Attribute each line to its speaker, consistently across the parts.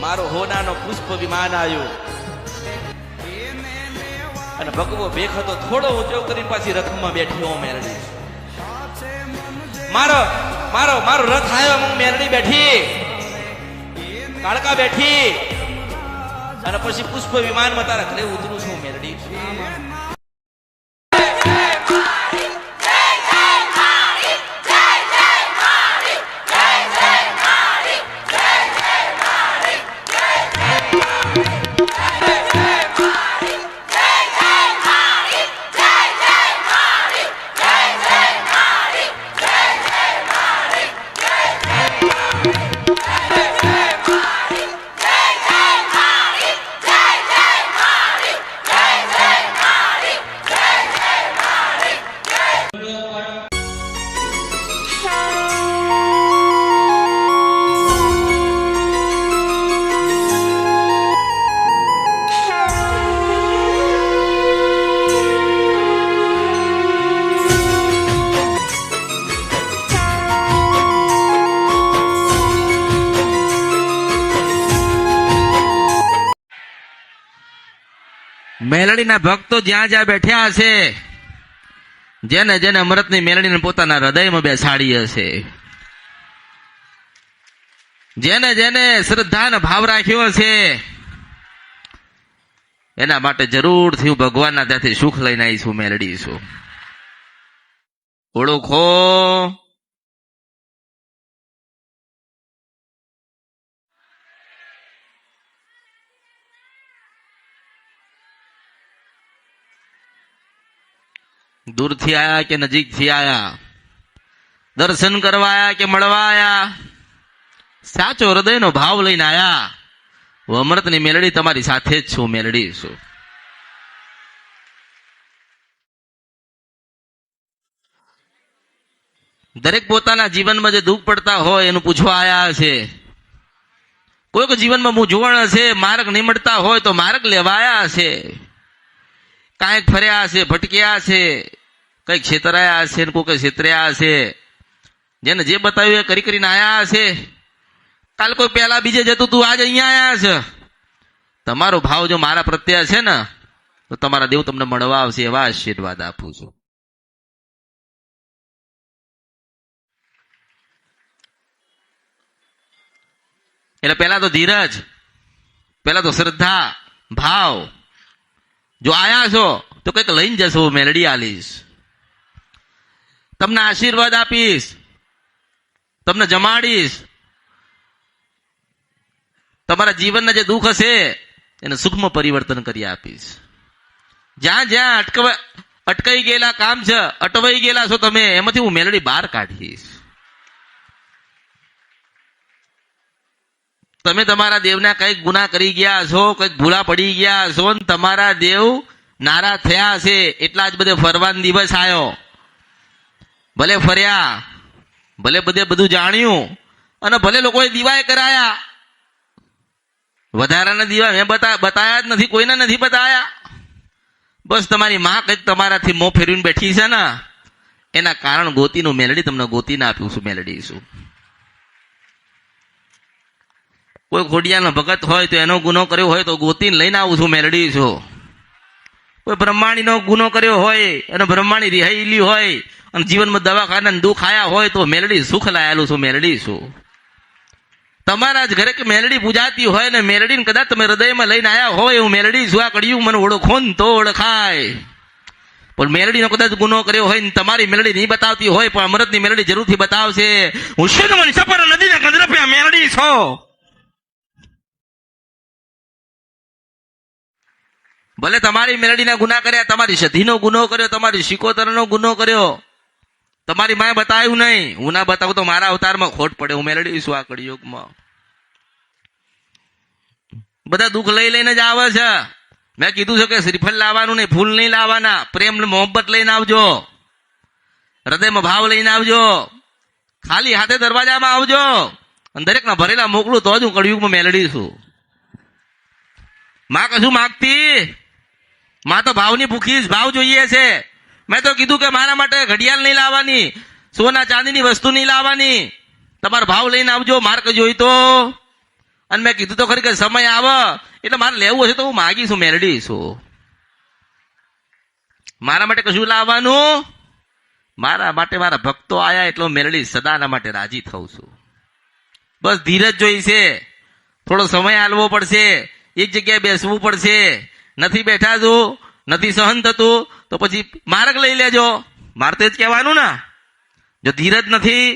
Speaker 1: મારો હોનાનો પુષ્પ વિમાન આવ્યું. અને ભગવો ભેખ હતો, થોડો ઊંચો કરીને પાછી રથમાં બેઠી હું મેરડી. મારો મારો મારો રથ આવ્યો, હું મેરડી બેઠી. કાળકા બેઠી. અને પછી પુષ્પ વિમાનમાં તારા ઘરે ઉતરું છું. મેલડીના ભક્તો જ્યાં જ્યાં બેઠ્યા હશે, જેને જેને અમૃતની મેલડીને પોતાના હૃદયમાં બેસાડી હશે. જેને જેને શ્રદ્ધાનો ભાવ રાખ્યો છે એના માટે જરૂરથી હું ભગવાનના ત્યાંથી સુખ લઈને આવીશું, મેલડીશું. ઓળખો દૂરથી આયા કે નજીકથી આયા દર્શન કરવા આયા કે મળવા આયા સાચો હૃદયનો ભાવ લઈને આયા. હું અમૃતની મેલડી તમારી સાથે જ છું, મેલડી છું. દરેક પોતાના જીવનમાં જે દુઃખ પડતા હોય એનું પૂછવા આયા છે. કોઈક જીવનમાં મૂંઝવણ હશે, માર્ગ નહીં મળતા હોય તો માર્ગ લેવાયા હશે કાંઈક ફર્યા હશે, ભટક્યા હશે. કંઈક છેતરાયા હશે ને કોઈ છેતર્યા હશે? જેને જે બતાવ્યું એ કરી કરીને આયા હશે? કાલ કોઈ પહેલા બીજે જતું તું આજે અહીંયા આયા છે તમારો ભાવ જો મારા પ્રત્યે છે ને, તો તમારા દેવ તમને મળવા આવશે એવા આશીર્વાદ આપું છું. એટલે પેલા તો ધીરજ પેલા તો શ્રદ્ધા, ભાવ. જો આયા છો, તો કંઈક લઈને જશો, મેલડી આલીશ. તમને આશીર્વાદ આપીશ. તમને જમાડીશ. તમારા જીવનના જે દુઃખ હશે, એને સુખમાં પરિવર્તન કરી આપીશ. જ્યાં જ્યાં અટકવા, અટકાઈ ગયેલા કામ છે, અટવાઈ ગયેલા છો તમે, એમાંથી હું મેલડી બહાર કાઢીશ. તમે તમારા દેવના કંઈક ગુના કરી ગયા છો, કંઈક ભૂલા પડી ગયા છો, ને તમારા દેવ નારા થયા હશે. એટલા જ બધે ફરવાનો દિવસ આવ્યો ભલે ફર્યા, ભલે બધે બધું જાણ્યું, અને ભલે લોકોએ દીવાએ કરાયા. વધારાના દીવા મેં બતા, બતાયા જ નથી, કોઈને નથી બતાયા. બસ તમારી માં કંઈક તમારાથી મોં ફેરવીને બેઠી છે ને, એના કારણ ગોતીનું મેલડી તમને ગોતીને આપ્યું છું, મેલડી છું. કોઈ ખોડિયાનો ભગત હોય તો એનો ગુનો કર્યો હોય તો ગોતીને લઈને આવું છું, મેલડી છું. કોઈ બ્રહ્માણીનો ગુનો કર્યો હોય, અને બ્રહ્માણી રિહાયેલી હોય, અને જીવનમાં દવાખાના દુઃખ આયા હોય, તો મેલડી સુખ લાયેલું છું, મેલડી છું. તમારા જ ઘરે કે મેલડી પૂજાતી હોય, ને મેલડીને કદાચ તમે હૃદયમાં લઈને આવ્યા હોય, હું મેલડી છું, આ કડિયું મને ઓળખો ને તો ઓળખાય. પણ મેલડીનો કદાચ ગુનો કર્યો હોય, ને તમારી મેલડી નહીં બતાવતી હોય, પણ અમૃતની મેલડી જરૂરથી બતાવશે. હું શેનમન સપર નદીના કંદરપે મેલડી છો? ભલે તમારી મેલડીના ગુના કર્યા, તમારી સધીનો ગુનો કર્યો, તમારી શિકોતરનો ગુનો કર્યો. તમારી માએ બતાવ્યું નહીં. હું ના બતાવું તો મારા અવતારમાં ખોટ પડે. હું મેળડી છું આ કળિયુગમાં બધા દુઃખ લઈ લઈને જ આવે છે. મેં કીધું છે કે શ્રીફળ લાવવાનું નહીં, ફૂલ નહીં લાવવાના. પ્રેમ, મોહબ્બત લઈને આવજો. હૃદયમાં ભાવ લઈને આવજો. ખાલી હાથે દરવાજામાં આવજો. અને દરેકના ભરેલા મોકલું તો જ હું કળિયુગમાં મેલડી છું. માં કશું માગતી? માં તો ભાવની ભૂખી ભાવ જોઈએ છે. મેં તો કીધું કે મારા માટે ઘડિયાળ નહીં લાવવાની, સોના ચાંદીની વસ્તુ નહીં લાવવાની. તમારો ભાવ લઈને આવજો, માર્ક જોઈ તો. અને મેં કીધું તો ખરી કે સમય આવે, એટલે મારે લેવું હશે તો હું માગીશું મેળડીશું મારા માટે કશું લાવવાનું? મારા માટે મારા ભક્તો આયા એટલો મેળડી સદાના માટે રાજી થઉં છું. બસ ધીરજ જોઈશે થોડો સમય આલવો પડશે. એક જગ્યાએ બેસવું પડશે. નથી બેઠા જો નથી સહન થતું, તો પછી માર્ગ લઈ લેજો. મારે તો જ કહેવાનું ને. જો ધીરજ નથી,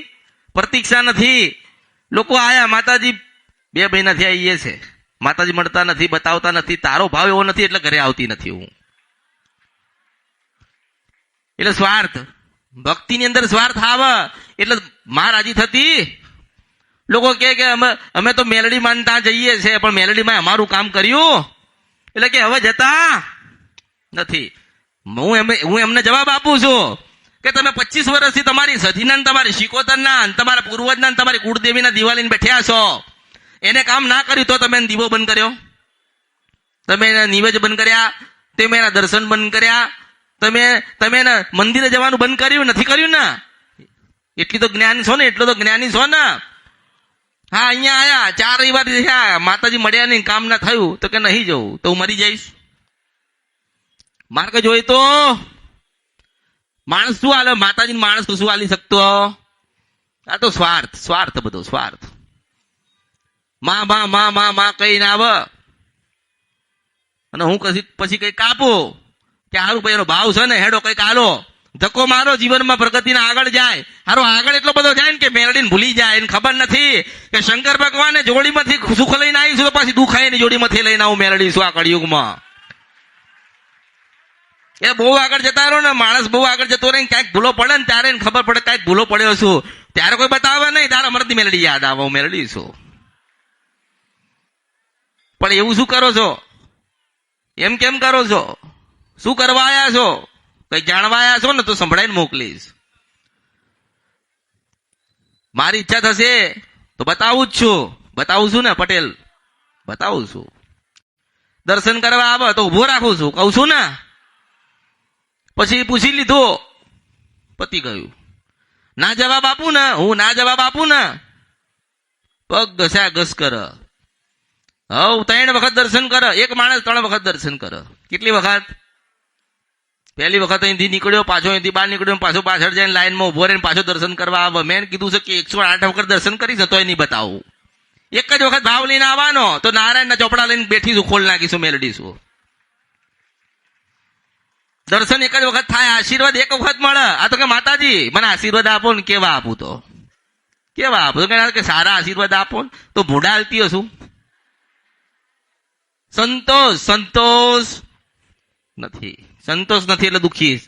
Speaker 1: પ્રતીક્ષા નથી, લોકો આયા, માતાજી, બે મહિનાથી આવીએ છે. માતાજી મળતા નથી, બતાવતા નથી, તારો ભાવ એવો નથી, એટલે ઘરે આવતી નથી હું. એટલે સ્વાર્થ. ભક્તિની અંદર સ્વાર્થ આવે, એટલે માં રાજી થતી. લોકો કે અમે અમે તો મેલડી માનતા જઈએ છે, પણ મેલડીમાં અમારું કામ કર્યું. એટલે કે હવે જતા નથી. હું એમ હું એમને જવાબ આપું છું કે તમે પચીસ વર્ષથી તમારી સધીના તમારી શિકોતરના તમારા પૂર્વજના તમારી કુળદેવીના દિવાળીને બેઠ્યા છો. એને કામ ના કર્યું તો તમે દીવો બંધ કર્યો. તમે એના નિવેજ બંધ કર્યા, તમે એના દર્શન બંધ કર્યા, તમે તમે એના મંદિરે જવાનું બંધ કર્યું નથી કર્યું ને? એટલી તો જ્ઞાની છો ને, એટલો તો જ્ઞાની છો ને? હા, અહીંયા આયા. ચાર રવિવાર થયા માતાજી મળ્યા નહીં, કામ ના થયું. તો કે નહીં જવું. તો હું મરી જઈશ. માર્ગ જોઈ તો, માણસ શું હાલે? માતાજી માણસ શું હાલી શકતો? આ તો સ્વાર્થ સ્વાર્થ બધો, સ્વાર્થ. માં માં માં માં માં કઈ ના આવ. અને હું કશી પછી કઈ કાપું કે હારું ભાઈ ભાવ છે ને, હેડો કંઈક આલો. ધક્કો મારો, જીવનમાં પ્રગતિને આગળ જાય. હારો, આગળ એટલો બધો જાય ને કે મેરડીને ભૂલી જાય એને ખબર નથી કે શંકર ભગવાને જોડીમાંથી સુખ લઈને આવીશું તો પાછી દુખાયની જોડીમાંથી લઈને આવું મેરડીશું આ કળિયુગમાં? એ બહુ આગળ જતા રહો ને, માણસ બહુ આગળ જતો રહે ક્યાંક ભૂલો પડે ને ત્યારે એને ખબર પડે કાંઈક ભૂલો પડ્યો છું. ત્યારે કોઈ બતાવે નહીં, તારે અમરતી મેલડી યાદ આવે, હું મેલડી છું. પણ એવું શું કરો છો? એમ કેમ કરો છો? શું કરવા આયા છો? કઈ જાણવા આયા છો ને તો સંભળાઈને મોકલીશ. મારી ઈચ્છા થશે તો બતાવું જ છું. બતાવું છું ને પટેલ? બતાવું છું. દર્શન કરવા આવે તો ઊભો રાખું છું. કઉ છું ને? પછી પૂછી લીધું. પતી ગયું. ના જવાબ આપું ને? હું ના જવાબ આપું ને? પગ ઘસ્યા ઘસ કર. હવ, ત્રણ વખત દર્શન કર. એક માણસ ત્રણ વખત દર્શન કર. કેટલી વખત? પહેલી વખત અહીંથી નીકળ્યો, પાછો અહીંથી બહાર નીકળ્યો, પાછો પાછળ જઈને લાઈનમાં ઊભો રહીને પાછો દર્શન કરવા આવે મેં કીધું છે કે એકસો આઠ વખત દર્શન કરીશ તોય નહીં બતાવું. એક જ વખત ભાવ લઈને આવવાનો, તો નારાયણના ચોપડા લઈને બેઠીશું ખોલ નાખીશું મેલડીશું દર્શન એક જ વખત થાય, આશીર્વાદ એક વખત મળે. આ તો કે માતાજી, મને આશીર્વાદ આપો ને કેવા આપું તો? કેવા આપું? તો કે સારા આશીર્વાદ આપો તો ભૂડા હાલતી હશું સંતોષ સંતોષ. નથી. સંતોષ નથી એટલે દુઃખી.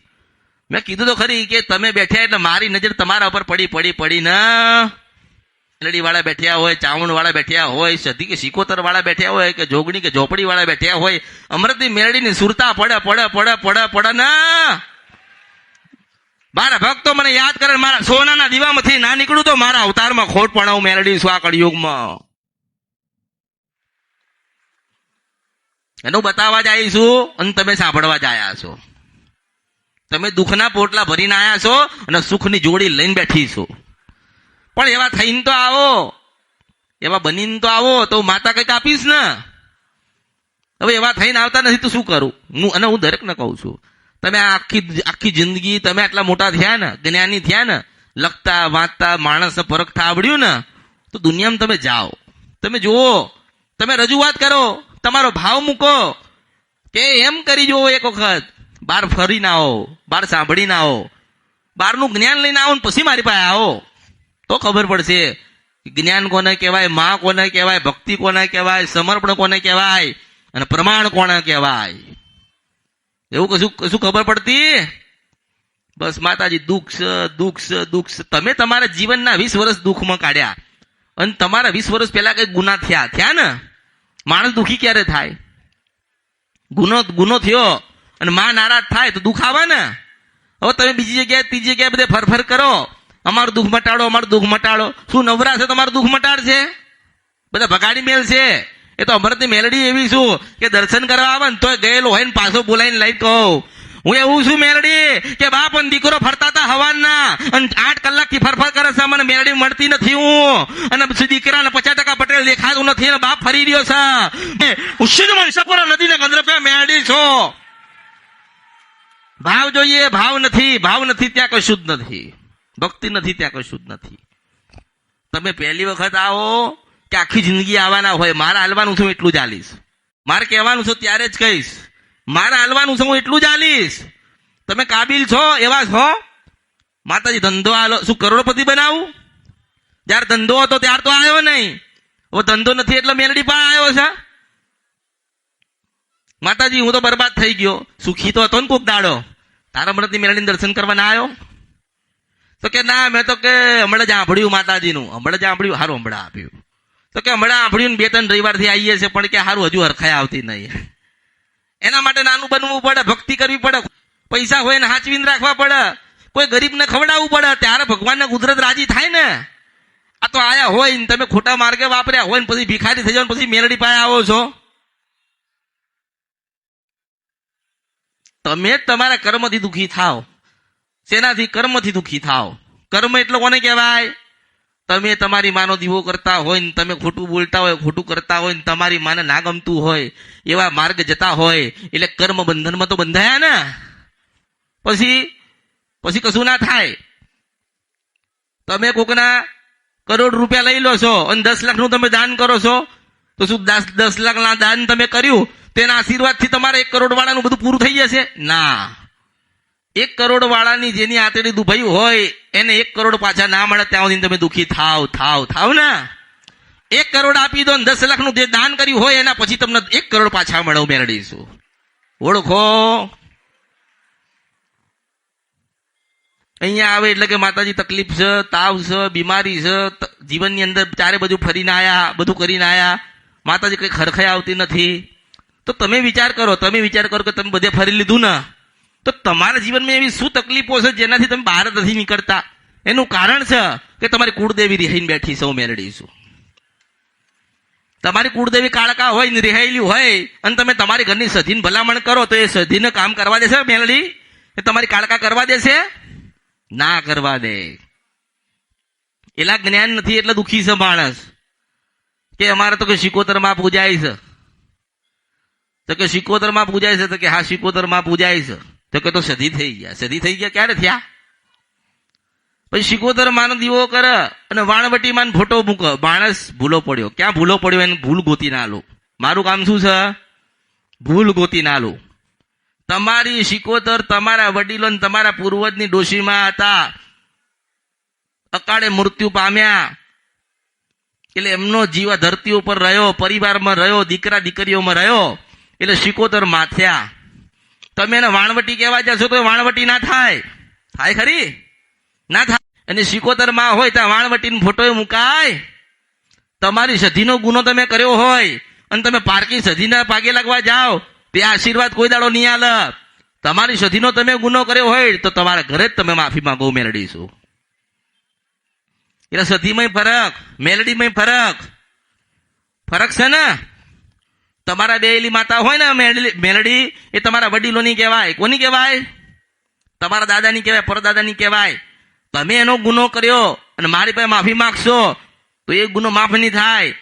Speaker 1: મેં કીધું તો ખરી કે તમે બેઠ્યા એટલે મારી નજર તમારા ઉપર પડી પડી પડી ને લડી વાળા બેઠ્યા હોય ચાવણ વાળા બેઠ્યા હોય, સધી કે સિકોતર વાળા બેઠ્યા હોય, કે જોગણી કે ઝોપડી વાળા બેઠ્યા હોય અમૃતની મેળડીની સુરતા પડે પડે પડે પડે પડે ના મારા ભક્તો મને યાદ કરે મારા સોનાના દીવામાંથી ના નીકળું તો મારા અવતારમાં ખોટ પડાવું મેળડી સ્વા કળિયુગમાં. એનું બતાવવા જ અને તમે સાંભળવા જ છો. તમે દુઃખના પોટલા ભરીને આવ્યા છો અને સુખની જોડી લઈને બેઠી પણ એવા થઈને તો આવો. એવા બનીને તો આવો, તો માતા કંઈક આપીશ ને? હવે એવા થઈને આવતા નથી તો શું કરું? હું અને હું દરેકને કહું છું, તમે આખી આખી જિંદગી તમે આટલા મોટા થયા ને, જ્ઞાની થયા ને, લખતા, વાંચતા માણસને પરખતા આવડ્યું ને, તો દુનિયામાં તમે જાઓ. તમે જુઓ. તમે રજૂઆત કરો. તમારો ભાવ મૂકો. કે એમ કરી જુઓ એક વખત. બાર ફરીને આવો, બાર સાંભળીને આવો. બહારનું જ્ઞાન લઈને આવો ને પછી મારી પાસે આવો. તો ખબર પડશે જ્ઞાન કોને કહેવાય, માં કોને કહેવાય, ભક્તિ કોને કહેવાય, સમર્પણ કોને કહેવાય, અને પ્રમાણ કોને કહેવાય. એવું કશું કશું ખબર પડતી? બસ માતાજી, દુઃખ દુઃખ દુઃખ તમે તમારા જીવનના વીસ વર્ષ દુઃખમાં કાઢ્યા. અને તમારા વીસ વર્ષ પહેલા કઈ ગુના થયા? થયા ને? માણસ દુઃખી ક્યારે થાય? ગુનો ગુનો થયો અને માં નારાજ થાય તો દુઃખ આવે ને? હવે તમે બીજી જગ્યાએ, ત્રીજી જગ્યાએ બધે ફરફર કરો. અમારું દુઃખ મટાડો, અમારું દુઃખ મટાડો. શું નવરા છે તમારું દુઃખ મટાડશે? બધા ભગાડી મેલ છે. એ તો અમરતની મેલડી એવી શું? કે દર્શન કરવા આવે ને તો ગયેલો હોય ને પાછો બોલાવીને લઈ કહો. હું એવું છું મેલડી કે બાપ અને દીકરો ફરતા હતા હવાના, અને આઠ કલાકથી ફરફર કરે છે, મને મેલડી મળતી નથી હું. અને દીકરાને પચાસ ટકા પટેલ દેખાતું નથી, અને બાપ ફરી રહ્યો છે. હું શુદ્ધ નદી ને ગંદ્રપે મેલડી છો. ભાવ જોઈએ, ભાવ નથી ભાવ નથી, ત્યાં કશું જ નથી. ભક્તિ નથી, ત્યાં કશું જ નથી. તમે પહેલી વખત આવો કે આખી જિંદગી આવવાના હોય, મારે હાલવાનું છું એટલું જ હાલીશ મારે કહેવાનું છે, ત્યારે જ કહીશ. મારે હાલવાનું છે, હું એટલું જ હાલીશ. તમે કાબિલ છો, એવા છો? માતાજી, ધંધો હાલો, શું કરોડપતિ બનાવું? જ્યારે ધંધો હતો, ત્યાર તો આવ્યો નહીં. હવે ધંધો નથી એટલે મેલડી પણ આવ્યો છે. માતાજી, હું તો બરબાદ થઈ ગયો. સુખી તો હતો ને કોક દાડો. તારા મરદની મેલડીને દર્શન કરવા ના આવ્યો? તો કે ના, મેં તો કે હમણાં જ આંભળ્યું માતાજીનું. હમણાં જ આંભળ્યું સારું હમણાં આપ્યું. તો કે હમણાં આંભળ્યું ને બે ત્રણ રવિવારથી આવીએ છીએ, પણ કે સારું હજુ હરખાઈ આવતી નહીં. એના માટે નાનું બનવું પડે, ભક્તિ કરવી પડે, પૈસા હોય ને હાચવીને રાખવા પડે. કોઈ ગરીબને ખવડાવવું પડે, ત્યારે ભગવાનને કુદરત રાજી થાય ને. આ તો આયા હોય ને, તમે ખોટા માર્ગે વાપર્યા હોય ને, પછી ભિખારી થઈ જાવ પછી મેરડી પાસે આવો છો. તમે જ તમારા કર્મથી દુઃખી થાવ શેનાથી? કર્મથી દુઃખી થાવ કર્મ એટલે કોને કહેવાય? તમે તમારી માનો દીવો કરતા હોય ને તમે ખોટું બોલતા હોય, ખોટું કરતા હોય ને તમારી માને ના ગમતું હોય, એવા માર્ગ જતા હોય, એટલે કર્મ બંધનમાં તો બંધાયા ને. પછી પછી કશું ના થાય. તમે કોકના કરોડ રૂપિયા લઈ લો છો અને દસ લાખનું તમે દાન કરો છો, તો શું દસ દસ લાખના દાન તમે કર્યું? તેના આશીર્વાદથી તમારે એક કરોડ વાળાનું બધું પૂરું થઈ જશે? ના. એક કરોડ વાળાની જેની આતેડી દુભાઈ હોય, એને એક કરોડ પાછા ના મળે ત્યાં સુધી તમે દુઃખી થાવ થાવ થાવ ને. એક કરોડ આપી દો ને દસ લાખનું જે દાન કર્યું હોય, એના પછી તમને એક કરોડ પાછા મળે મેળવીશું. ઓળખો? અહીંયા આવે એટલે કે માતાજી તકલીફ છે, તાવ છે, બીમારી છે જીવનની અંદર ચારે બધું ફરીને આયા, બધું કરીને આયા. માતાજી કઈ ખરખાઈ આવતી નથી. તો તમે વિચાર કરો, તમે વિચાર કરો કે તમે બધે ફરી લીધું ને. તો તમારા જીવનમાં એવી શું તકલીફો છે જેનાથી તમે બહાર નથી નીકળતા? એનું કારણ છે કે તમારી કુળદેવી રિહાઈને બેઠી છે, હું મેળવીશું તમારી કુળદેવી કાળકા હોય ને રિહાયેલી હોય અને તમે તમારી ઘરની સધીને ભલામણ કરો તો એ સધીને કામ કરવા દેશે મેળડી એ તમારી કાળકા કરવા દેશે? ના કરવા દે. એલા જ્ઞાન નથી એટલે દુખી છે માણસ. કે અમારે તો કે શિકોતરમાં પૂજાય છે. તો કે શિકોતરમાં પૂજાય છે તો કે હા શિકોતરમાં પૂજાય છે. તો કે તો સધી થઈ ગયા. સધી થઈ ગયા ક્યારે થયા? પછી શિકોતર માનો દીવો કર અને વાણવટી માન ફોટો મૂક. માણસ ભૂલો પડ્યો. ક્યાં ભૂલો પડ્યો? એને ભૂલ ગોતી ના લો. મારું કામ શું છે? ભૂલ ગોતી ના લો. તમારી શિકોતર તમારા વડીલો તમારા પૂર્વજની ડોશીમાં હતા. અકાળે મૃત્યુ પામ્યા. એટલે એમનો જીવ ધરતી ઉપર રહ્યો, પરિવારમાં રહ્યો દીકરા દીકરીઓમાં રહ્યો. એટલે શિકોતર માથ્યા. તમે એને વાણવટી કહેવા જશો તો વાણવટી ના થાય. થાય ખરી? ના થાય. અને સિકોતરમાં હોય ત્યાં વાણવટીનો ફોટો મુકાય. તમારી સધીનો ગુનો તમે કર્યો હોય અને તમે પાર્કિંગ સધીના પાગે લાગવા જાઓ, તે આશીર્વાદ કોઈ દાડો નહીં આલ. તમારી સધીનો તમે ગુનો કર્યો હોય તો તમારા ઘરે જ તમે માફી માંગો મેળડીશું એટલે સધીમાં ફરક મેલડીમાં ફરક. ફરક છે ને? તમારા બેલી માતા હોય ને મેલડી- એ તમારા વડીલોની કહેવાય. કોની કહેવાય? તમારા દાદાની કહેવાય, પરદાદાની કહેવાય. તમે એનો ગુનો કર્યો અને મારી પાસે માફી માગશો, તો એ ગુનો માફ નહીં થાય.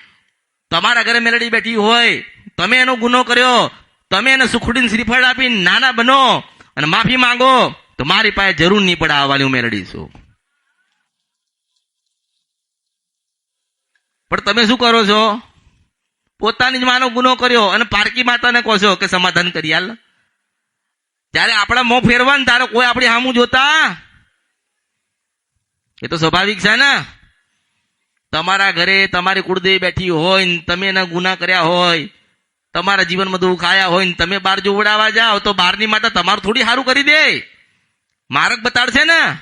Speaker 1: તમારા ઘરે મેલડી બેઠી હોય, તમે એનો ગુનો કર્યો, તમે એને સુખડીને શ્રીફળ આપીને નાના બનો અને માફી માંગો, તો મારી પાસે જરૂર નહીં પડે આવવાની હું મેલડી છું. પણ તમે શું કરો છો? પોતાની જ માનો ગુનો કર્યો અને પારકી માતાને કહો કે સમાધાન કરી હાલ જ્યારે આપણા મોં ફેરવા ને તારે કોઈ આપણી સામું જોતા? એ તો સ્વાભાવિક છે ને? તમારા ઘરે તમારી કુળદેવી બેઠી હોય ને તમે એના ગુના કર્યા હોય, તમારા જીવનમાં દુઃખ આવ્યા હોય ને તમે બહાર જોવડાવા જાઓ, તો બહારની માતા તમારું થોડી સારું કરી દે. માર્ગ બતાડશે ને?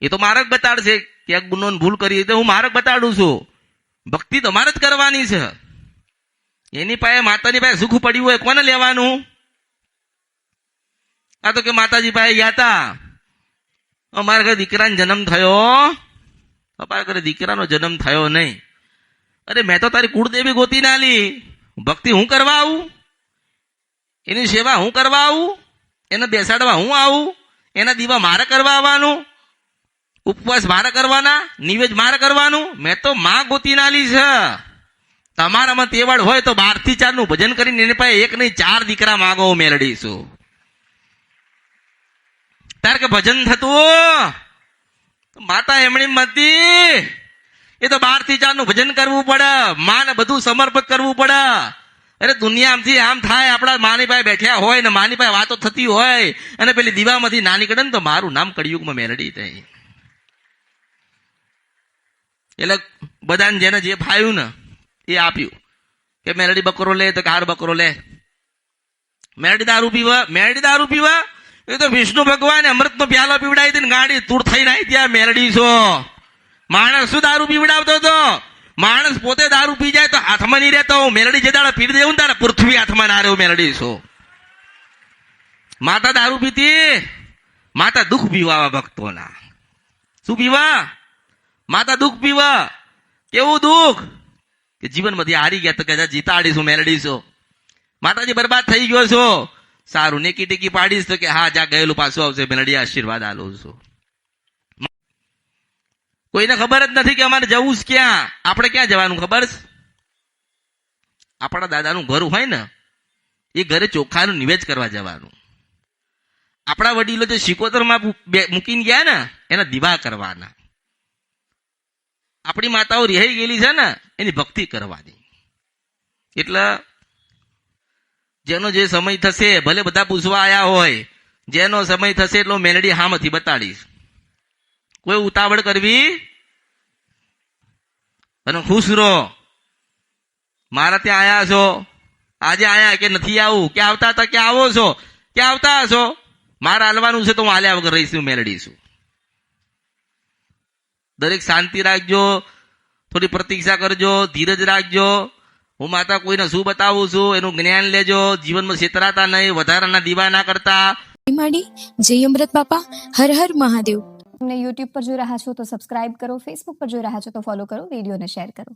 Speaker 1: એ તો માર્ગ બતાડશે. ક્યાંક ગુનો ભૂલ કરી તો હું માર્ગ બતાડું છું. ભક્તિ તમારે જ કરવાની છે. એની પાસે માતાની પાસે સુખ પડ્યું હોય, કોને લેવાનું? આ તો કે માતાજી પાસે ગયા હતા અમારા ઘરે દીકરાનો જન્મ થયો. અમારા ઘરે દીકરાનો જન્મ થયો નહીં. અરે મેં તો તારી કુળદેવી ગોતી ના લી ભક્તિ હું કરવા આવું? એની સેવા હું કરવા આવું? એને બેસાડવા હું આવું? એના દીવા મારે કરવા આવવાનું? ઉપવાસ મારે કરવાના? નિવેદ મારે કરવાનું? મેં તો માં ગોતી નાલી છે. તમારામાં તેવડ હોય તો બારથી ચારનું ભજન કરીને એની પાસે એક નહીં, ચાર દીકરા માગો, હું મેળડીશું તાર કે ભજન થતું માતા એમણી મતી એ તો બારથી ચારનું ભજન કરવું પડે, માને બધું સમર્પિત કરવું પડે. અરે દુનિયા આમથી આમ થાય, આપણા માની પાસે બેઠ્યા હોય ને માની પાસે વાતો થતી હોય, અને પેલી દીવામાંથી ના નીકળે ને તો મારું નામ કળિયુગમાં મેલડી થઈ. એટલે બધાને જેને જે ફાયું ને એ આપ્યું કે મેલડી બકરો લે તો કાર બકરો લે. મેલડી દારૂ પીવા મેલડી દારૂ પીવા? એ તો વિષ્ણુ ભગવાને અમૃતનો પ્યાલો પીવડાવી હતી ગાડી તૂર થઈ નાઈ ત્યાં મેલડી છો. માણસ શું દારૂ પીવડાવતો હતો? માણસ પોતે દારૂ પી જાય તો હાથમાં નહીં રહેતો. હું મેલડી જે દાડા પી દેવું તારે પૃથ્વી હાથમાં ના રહ્યો મેલડી છો. માતા દારૂ પીતી? માતા દુઃખ પીવા ભક્તોના. શું પીવા? માતા દુઃખ પીવા? કેવું દુઃખ? કે જીવનમાંથી હારી ગયા તો કે જા જીતાડીશું, મેળડીશું. માતાજી બરબાદ થઈ ગયો છો? સારું નેકી ટેકી પાડીશ તો કે હા, જા, ગયેલું પાછું આવશે મેલડી આશીર્વાદ આલો છું. કોઈને ખબર જ નથી કે અમારે જવું જ ક્યાં? આપણે ક્યાં જવાનું, ખબર છે? આપણા દાદાનું ઘર હોય ને, એ ઘરે ચોખાનું નિવેદ કરવા જવાનું. આપણા વડીલો જે શિકોતરમાં મૂકીને ગયા ને, એના દીવા કરવાના. આપણી માતાઓ રિહાઈ ગયેલી છે ને, એની ભક્તિ કરવાની એટલે જેનો જે સમય થશે, ભલે બધા પૂછવા આયા હોય, જેનો સમય થશે એટલો મેલડી હામથી બતાડીશ. કોઈ ઉતાવળ કરવી? અને ખુશ રહો. મારા ત્યાં આયા છો. આજે આયા કે નથી આવું? કે આવતા હતા કે આવો છો? કે આવતા હશો? મારે હાલવાનું છે તો હું હાલ્યા વગર રહીશું મેલડીશું દરેક શાંતિ રાખજો થોડી પ્રતીક્ષા કરજો ધીરજ રાખજો. હું માતા કોઈને શું બતાવું છું એનું જ્ઞાન લેજો. જીવનમાં છેતરાતા નહીં વધારાના દીવા ના કરતા.
Speaker 2: માડી જય અમૃત બાપા હર હર મહાદેવ.
Speaker 3: તમને યુટ્યુબ પર જોઈ રહ્યા છો તો સબસ્ક્રાઇબ કરો ફેસબુક પર જોઈ રહ્યા છો તો ફોલો કરો વિડીયોને શેર કરો.